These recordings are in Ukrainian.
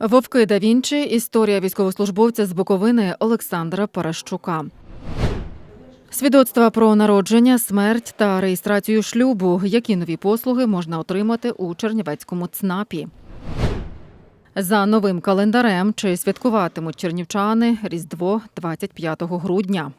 Вовки да Вінчі. Історія військовослужбовця з Буковини Олександра Паращука. Свідоцтва про народження, смерть та реєстрацію шлюбу. Які нові послуги можна отримати у Чернівецькому ЦНАПі? За новим календарем чи святкуватимуть чернівчани Різдво 25 грудня.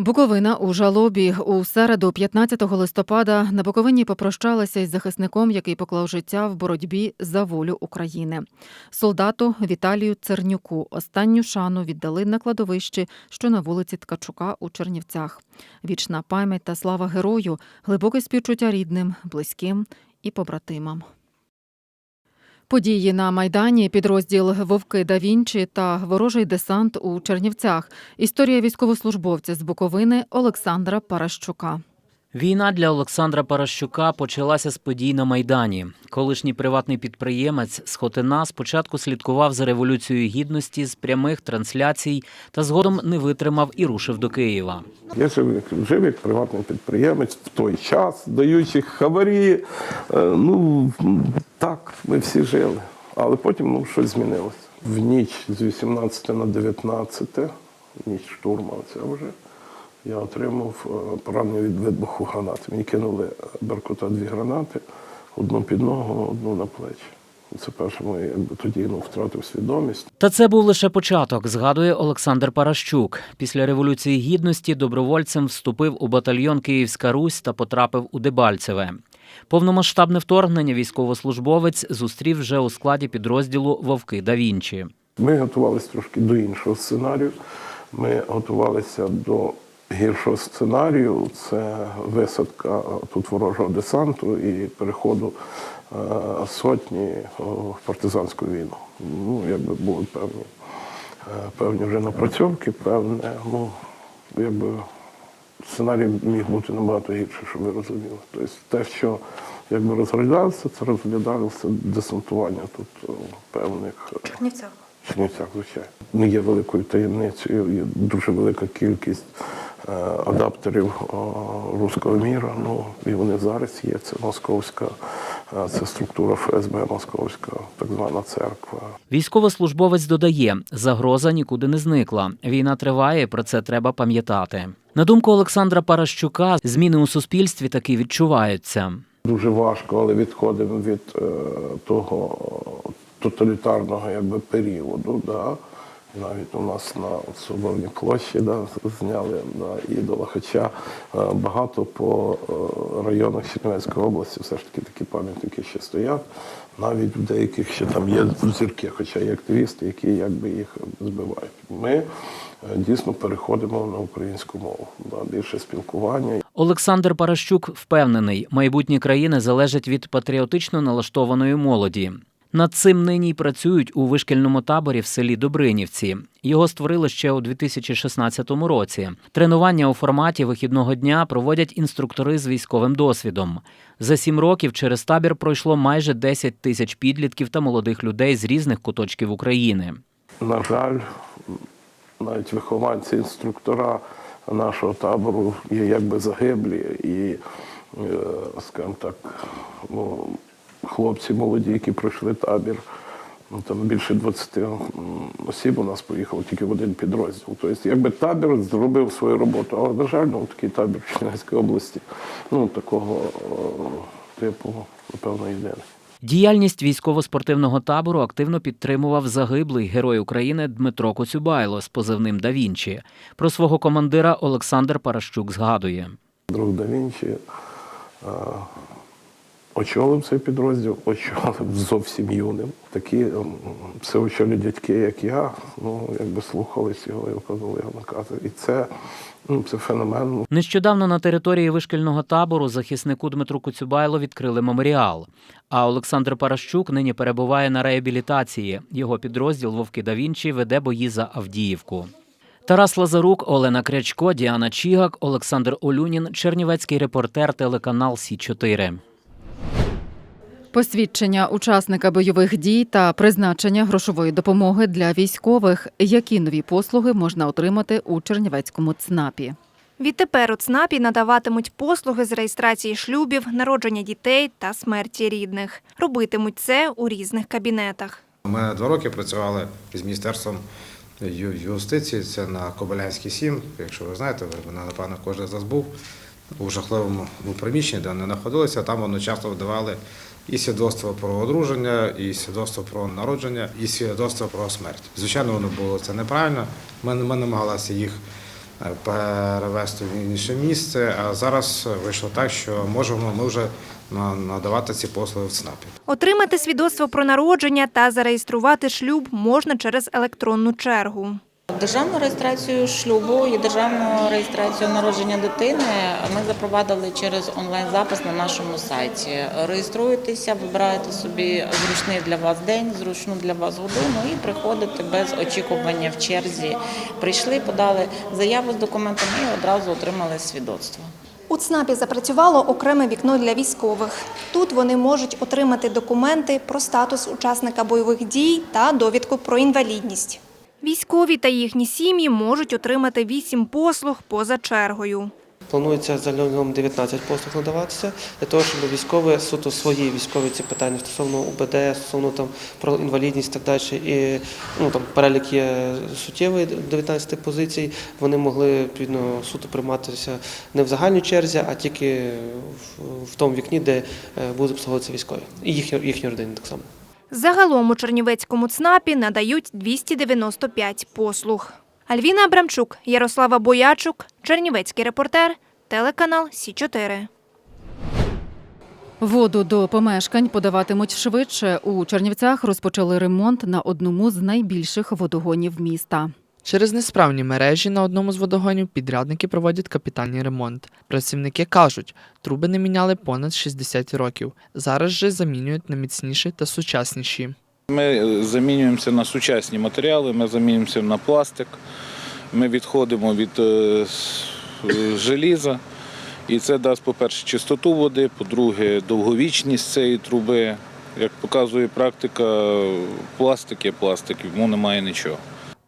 Буковина у жалобі у середу, 15 листопада, на Буковині попрощалися із захисником, який поклав життя в боротьбі за волю України. Солдату Віталію Цернюку останню шану віддали на кладовищі, що на вулиці Ткачука у Чернівцях. Вічна пам'ять та слава герою, глибоке співчуття рідним, близьким і побратимам. Події на майдані, підрозділ Вовки да Вінчі та ворожий десант у Чернівцях. Історія військовослужбовця з Буковини Олександра Паращука. Війна для Олександра Паращука почалася з подій на Майдані. Колишній приватний підприємець з Хотина спочатку слідкував за революцією гідності з прямих трансляцій та згодом не витримав і рушив до Києва. Я жив жив як приватний підприємець в той час, даючи хабарі. Е, Ну так, ми всі жили. Але потім ну, щось змінилося. В ніч з 18 на 19, ніч штурму, це вже я отримав е, поранення від вибуху гранат. Мені кинули е, Беркута дві гранати, одну під ногу, одну на плечі. Це перше моє, якби тоді ну, втратив свідомість. Та це був лише початок, згадує Олександр Паращук. Після революції гідності добровольцем вступив у батальйон Київська Русь та потрапив у Дебальцеве. Повномасштабне вторгнення військовослужбовець зустрів вже у складі підрозділу Вовки да Вінчі. Ми готувалися трошки до іншого сценарію. Ми готувалися до гіршого сценарію. Це висадка тут ворожого десанту і переходу е, сотні в партизанську війну. Ну, якби були певні, е, певні вже напрацьовки, певне, ну, якби сценарій міг бути набагато гірше, щоб ви розуміли. Тобто те, що якби розглядалося, це розглядалося десантування тут певних. е, Чернівцях. Чернівцях, звичайно. Не є великою таємницею, є дуже велика кількість е, адаптерів е, руського міра. Ну, і вони зараз є. Це московська, е, це структура ФСБ Московська, так звана церква. Військовослужбовець додає, загроза нікуди не зникла. Війна триває, про це треба пам'ятати. На думку Олександра Паращука, зміни у суспільстві таки відчуваються. Дуже важко, але відходимо від е, того тоталітарного якби, періоду. Да? Навіть у нас на Соборній площі да, зняли да, ідола. Хоча е, багато по е, районах Чернівецької області все ж таки такі пам'ятники ще стоять. Навіть в деяких ще там є зірки, хоча є активісти, які якби їх збивають. Ми е, дійсно переходимо на українську мову. на більше спілкування. Олександр Паращук впевнений, майбутнє країни залежить від патріотично налаштованої молоді. Над цим нині й працюють у вишкільному таборі в селі Добринівці. Його створили ще у 2016 році. Тренування у форматі вихідного дня проводять інструктори з військовим досвідом. За сім років через табір пройшло майже 10 тисяч підлітків та молодих людей з різних куточків України. На жаль, навіть вихованці, інструктора нашого табору є якби загиблі, і, е, скажімо так, ну, хлопці молоді, які пройшли табір. Ну, там більше 20 осіб у нас поїхало тільки в один підрозділ. Тобто, якби табір зробив свою роботу, але, на жаль, ну, такий табір в області, ну, такого о, типу, напевно, єдиний. Діяльність військово-спортивного табору активно підтримував загиблий герой України Дмитро Коцюбайло з позивним «Да Вінчі». Про свого командира Олександр Паращук згадує. Друг да Вінчі е, очолив цей підрозділ, очолив зовсім юним. Такі всеочолі дядьки, як я, ну, якби слухались його і виконували його накази. І це, ну, це феномен. Нещодавно на території вишкільного табору захиснику Дмитру Коцюбайло відкрили меморіал. А Олександр Паращук нині перебуває на реабілітації. Його підрозділ Вовки да Вінчі веде бої за Авдіївку. Тарас Лазарук, Олена Крячко, Діана Чігак, Олександр Олюнін, Чернівецький репортер, телеканал Сі 4 Посвідчення учасника бойових дій та призначення грошової допомоги для військових. Які нові послуги можна отримати у Чернівецькому ЦНАПі? Відтепер у ЦНАПі надаватимуть послуги з реєстрації шлюбів, народження дітей та смерті рідних. Робитимуть це у різних кабінетах. Ми два роки працювали з міністерством юстиції. Це на Кобилянській 7. Якщо ви знаєте, ви напевно кожен з нас був у жахливому приміщенні, де вони знаходилися. Там одночасно видавали і свідоцтво про одруження, і свідоцтво про народження, і свідоцтво про смерть. Звичайно, воно було це неправильно. Ми, ми намагалися їх е, перевести в інше місце. А зараз вийшло так, що можемо ми вже на- надавати ці послуги в ЦНАПі. Отримати свідоцтво про народження та зареєструвати шлюб можна через електронну чергу. Державну реєстрацію шлюбу і державну реєстрацію народження дитини ми запровадили через онлайн-запис на нашому сайті. Реєструєтеся, вибираєте собі зручний для вас день, зручну для вас годину і приходите без очікування в черзі. Прийшли, подали заяву з документами і одразу отримали свідоцтво. У ЦНАПі запрацювало окреме вікно для військових. Тут вони можуть отримати документи про статус учасника бойових дій та довідку про інвалідність. Військові та їхні сім'ї можуть отримати вісім послуг поза чергою. Планується загалом 19 послуг надаватися для того, щоб військові суто свої військові ці питання стосовно УБД, стосовно там про інвалідність так далі. І ну там перелік є суттєвий 19 позицій. Вони могли відповідно суто прийматися не в загальній черзі, а тільки в, в тому вікні, де е, будуть обслуговуватися військові і їхні, їхні родини так само. Загалом у Чернівецькому ЦНАПі надають 295 послуг. Альвіна Абрамчук, Ярослава Боячук, Чернівецький репортер, телеканал Сі 4 Воду до помешкань подаватимуть швидше. У Чернівцях розпочали ремонт на одному з найбільших водогонів міста. Через несправні мережі на одному з водогонів підрядники проводять капітальний ремонт. Працівники кажуть, труби не міняли понад 60 років. Зараз же замінюють на міцніші та сучасніші. Ми е, замінюємося на сучасні матеріали, ми замінюємося на пластик, ми відходимо від е, е, желіза. І це дасть, по-перше, чистоту води, по-друге, довговічність цієї труби. Як показує практика, пластик є пластик, йому немає нічого.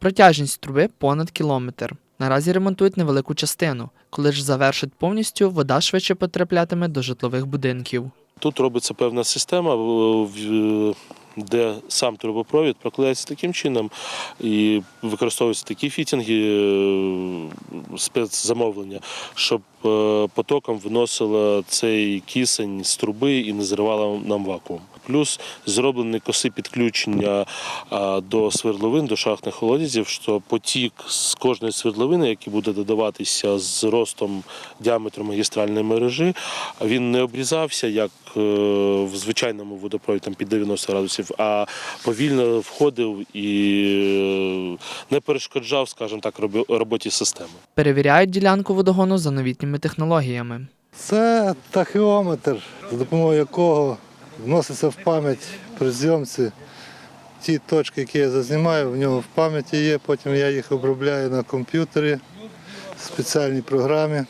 Протяжність труби понад кілометр. Наразі ремонтують невелику частину. Коли ж завершать повністю, вода швидше потраплятиме до житлових будинків. Тут робиться певна система, де сам трубопровід прокладається таким чином і використовуються такі фітінги е, спецзамовлення, щоб е, потоком виносила цей кисень з труби і не зривала нам вакуум. Плюс зроблені коси підключення до свердловин, до шахтних колодязів, що потік з кожної свердловини, який буде додаватися з ростом діаметру магістральної мережі, він не обрізався як е, в звичайному водопровіді там під 90 градусів, а повільно входив і е, не перешкоджав, скажімо так, роботі системи. Перевіряють ділянку водогону за новітніми технологіями. Це тахіометр, за допомогою якого вноситься в пам'ять при зйомці ті точки, які я зазнімаю, в нього в пам'яті є, потім я їх обробляю на комп'ютері в спеціальній програмі,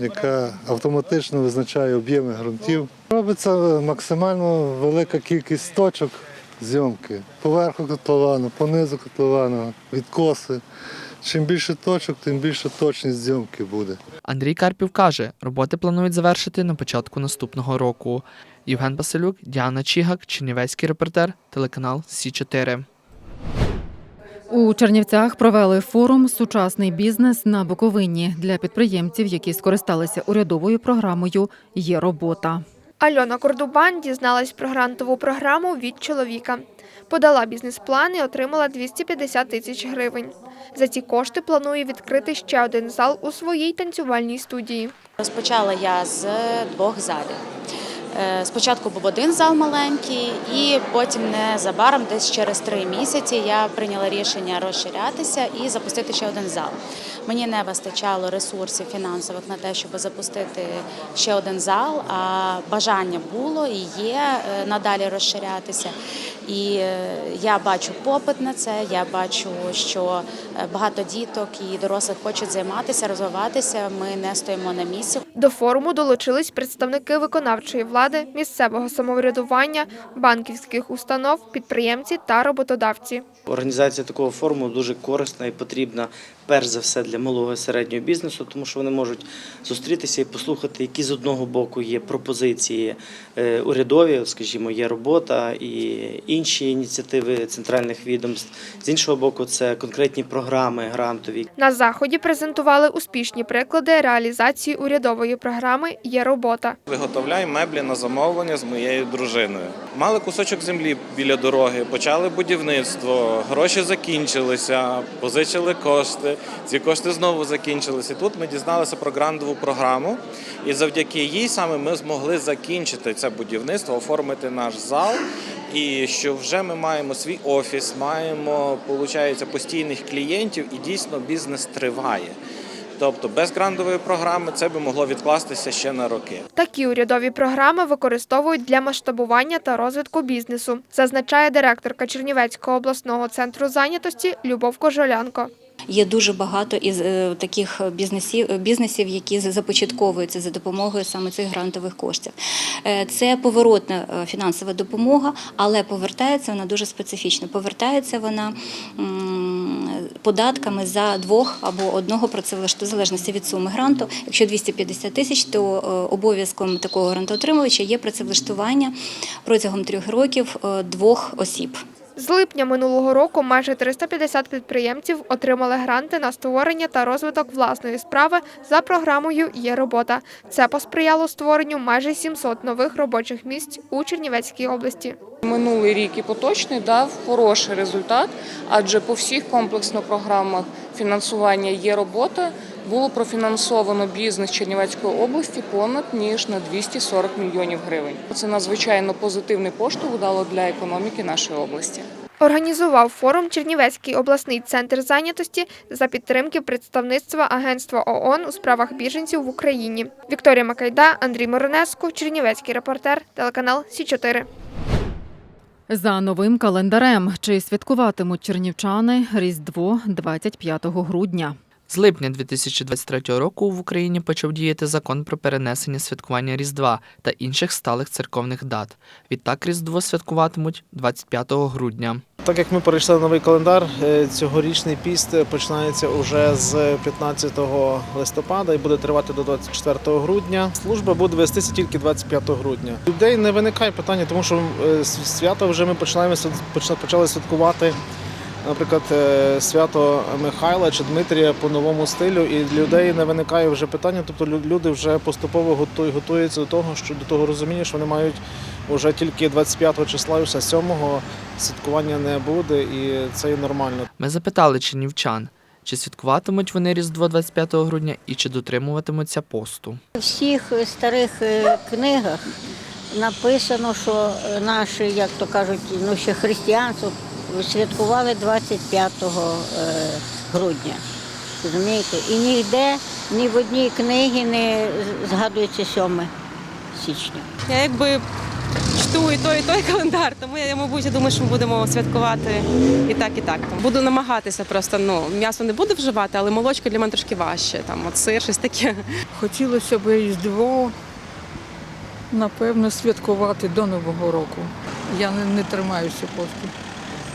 яка автоматично визначає об'єми ґрунтів. Робиться максимально велика кількість точок зйомки поверху котловану, понизу котловану, відкоси. Чим більше точок, тим більше точність зйомки буде. Андрій Карпів каже, роботи планують завершити на початку наступного року. Євген Василюк, Діана Чігак, Чернівецький репортер, телеканал Сі 4 У Чернівцях провели форум Сучасний бізнес на Буковині для підприємців, які скористалися урядовою програмою Є робота. Альона Кордубан дізналась про грантову програму від чоловіка. Подала бізнес-план і отримала 250 тисяч гривень. За ці кошти планує відкрити ще один зал у своїй танцювальній студії. Розпочала я з двох залів. Е, Спочатку був один зал маленький, і потім незабаром, десь через три місяці, я прийняла рішення розширятися і запустити ще один зал. Мені не вистачало ресурсів фінансових на те, щоб запустити ще один зал, а бажання було і є е, надалі розширятися. І е, я бачу попит на це. Я бачу, що е, багато діток і дорослих хочуть займатися, розвиватися. Ми не стоїмо на місці. До форуму долучились представники виконавчої влади, місцевого самоврядування, банківських установ, підприємці та роботодавці. Організація такого форуму дуже корисна і потрібна перш за все для малого і середнього бізнесу, тому що вони можуть зустрітися і послухати, які з одного боку є пропозиції е, урядові, скажімо, є робота і інші ініціативи центральних відомств. З іншого боку, це конкретні програми грантові, На заході презентували успішні приклади реалізації урядової програми Є робота. Виготовляю меблі на замовлення з моєю дружиною. Мали кусочок землі біля дороги, почали будівництво, гроші закінчилися, позичили кошти. Ці кошти знову закінчилися. Тут ми дізналися про грантову програму, і завдяки їй саме ми змогли закінчити це будівництво, оформити наш зал. І що вже ми маємо свій офіс, маємо, виходить, постійних клієнтів, і дійсно бізнес триває. Тобто без грантової програми це би могло відкластися ще на роки. Такі урядові програми використовують для масштабування та розвитку бізнесу, зазначає директорка Чернівецького обласного центру зайнятості Любов Кожолянко. Є дуже багато із е, таких бізнесів, бізнесів, які започатковуються за допомогою саме цих грантових коштів. Е, Це поворотна е, фінансова допомога, але повертається вона дуже специфічно. Повертається вона податками за двох або одного працевлашту, в залежності від суми гранту. Якщо 250 тисяч, то обов'язком такого грантоотримувача є працевлаштування протягом трьох років двох осіб. З липня минулого року майже 350 підприємців отримали гранти на створення та розвиток власної справи за програмою Є робота. Це посприяло створенню майже 700 нових робочих місць у Чернівецькій області. Минулий рік і поточний дав хороший результат, адже по всіх комплексно програмах фінансування є робота. Було профінансовано бізнес Чернівецької області понад ніж на 240 мільйонів гривень. Це надзвичайно позитивний поштовх дало для економіки нашої області. Організував форум Чернівецький обласний центр зайнятості за підтримки представництва Агентства ООН у справах біженців в Україні. Вікторія Макайда, Андрій Моронеско, Чернівецький репортер, телеканал Сі 4 За новим календарем, чи святкуватимуть чернівчани Різдво 25 грудня? З липня 2023 року в Україні почав діяти закон про перенесення святкування Різдва та інших сталих церковних дат. Відтак Різдво святкуватимуть 25 грудня. Так як ми перейшли на новий календар, е, цьогорічний піст починається уже з 15 листопада і буде тривати до 24 грудня. Служба буде вестися тільки 25 грудня. Людей не виникає питання, тому що е, свято вже ми починаємо почали святкувати. Наприклад, е, свято Михайла чи Дмитрія по новому стилю, і для людей не виникає вже питання. Тобто лю- люди вже поступово готують, готуються до того, що до того розуміння, що вони мають вже тільки 25 числа, і все 7 святкування не буде, і це і нормально. Ми запитали чернівчан, чи святкуватимуть вони Різдво 25 грудня і чи дотримуватимуться посту. У всіх старих е, книгах написано, що наші, як то кажуть, ну ще християнство святкували 25 е, грудня. Розумієте? І ніде, ні в одній книгі не згадується 7 січня. Я якби чту і той, і той календар, тому я, мабуть, я думаю, що ми будемо святкувати і так, і так. Буду намагатися просто, ну, м'ясо не буду вживати, але молочко для мене трошки важче. Там, от сир, щось таке. Хотілося б Різдво, напевно, святкувати до Нового року. Я не, не тримаюся посту.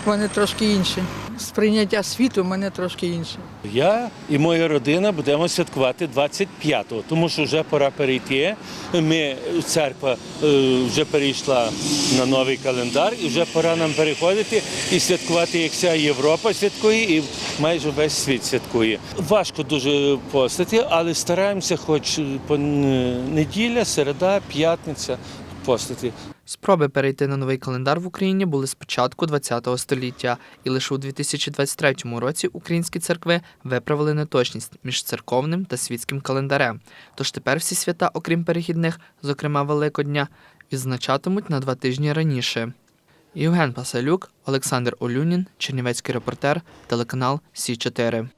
У мене трошки інше. Сприйняття світу в мене трошки інше. Я і моя родина будемо святкувати 25-го, тому що вже пора перейти. Ми церква е, вже перейшла на новий календар, і вже пора нам переходити і святкувати, як вся Європа святкує, і майже весь світ святкує. Важко дуже постати, але стараємося, хоч по неділя, середа, п'ятниця постати. Спроби перейти на новий календар в Україні були з початку ХХ століття, і лише у 2023 році українські церкви виправили неточність між церковним та світським календарем. Тож тепер всі свята, окрім перехідних, зокрема Великодня, відзначатимуть на два тижні раніше. Євген Пасалюк, Олександр Олюнін, Чернівецький репортер, телеканал Сі 4